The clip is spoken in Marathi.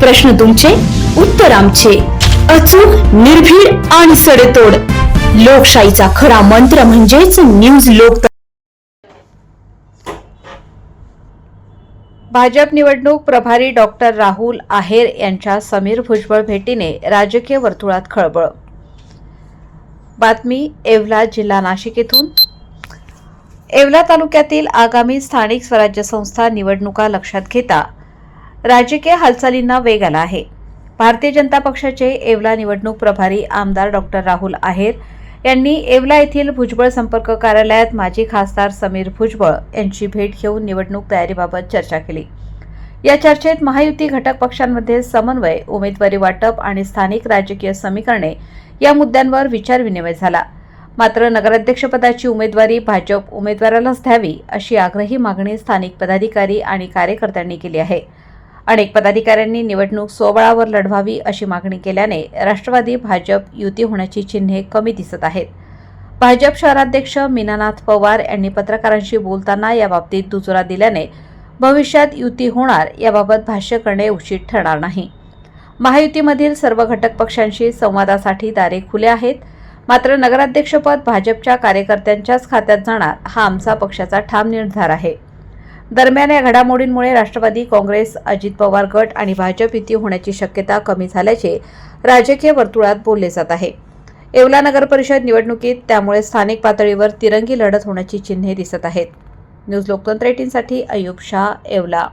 प्रश्न तुमचे उत्तर आमचे. अचूक निर्भीड आणि सडेतोड. लोकशाहीचा खरा मंत्र म्हणजेच न्यूज लोक भाजप निवडणूक प्रभारी डॉक्टर राहुल आहेर यांच्या समीर भुजबळ भेटीने राजकीय वर्तुळात खळबळ. बातमी येवला जिल्हा नाशिक येथून. येवला तालुक्यातील आगामी स्थानिक स्वराज्य संस्था निवडणुका लक्षात घेता राजकीय हालचालींना वेग आला आहे. भारतीय जनता पक्षाचे येवला निवडणूक प्रभारी आमदार डॉक्टर राहुल आहेर यांनी येवला येथील भुजबळ संपर्क कार्यालयात माजी खासदार समीर भुजबळ यांची भेट घेऊन निवडणूक तयारीबाबत चर्चा केली. या चर्चेत महायुती घटक पक्षांमध्ये समन्वय उमेदवारी वाटप आणि स्थानिक राजकीय समीकरणे या मुद्द्यांवर विचारविनिमय झाला. मात्र नगराध्यक्षपदाची उमेदवारी भाजप उमेदवारालाच द्यावी अशी आग्रही मागणी स्थानिक पदाधिकारी आणि कार्यकर्त्यांनी केली आहे. अनेक पदाधिकाऱ्यांनी निवडणूक सोबळावर लढवावी अशी मागणी केल्याने राष्ट्रवादी भाजप युती होण्याची चिन्हे कमी दिसत आहेत. भाजप शहराध्यक्ष मीनानाथ पवार यांनी पत्रकारांशी बोलताना याबाबतीत दुजोरा दिल्याने भविष्यात युती होणार याबाबत भाष्य करणे उचित ठरणार नाही. महायुतीमधील सर्व घटक पक्षांशी संवादासाठी दारे खुले आहेत. मात्र नगराध्यक्षपद भाजपच्या कार्यकर्त्यांच्याच खात्यात जाणार हा आमचा पक्षाचा ठाम निर्धार आहे. दरम्यान या घडामोडींमुळे राष्ट्रवादी काँग्रेस अजित पवार गट आणि भाजप युती होण्याची शक्यता कमी झाल्याचे राजकीय वर्तुळात बोलले जात आहे. येवला नगर परिषद निवडणुकीत त्यामुळे स्थानिक पातळीवर तिरंगी लढत होण्याची चिन्हे दिसत आहेत. न्यूज लोकतंत्र एटीनसाठी अयुब शाह येवला.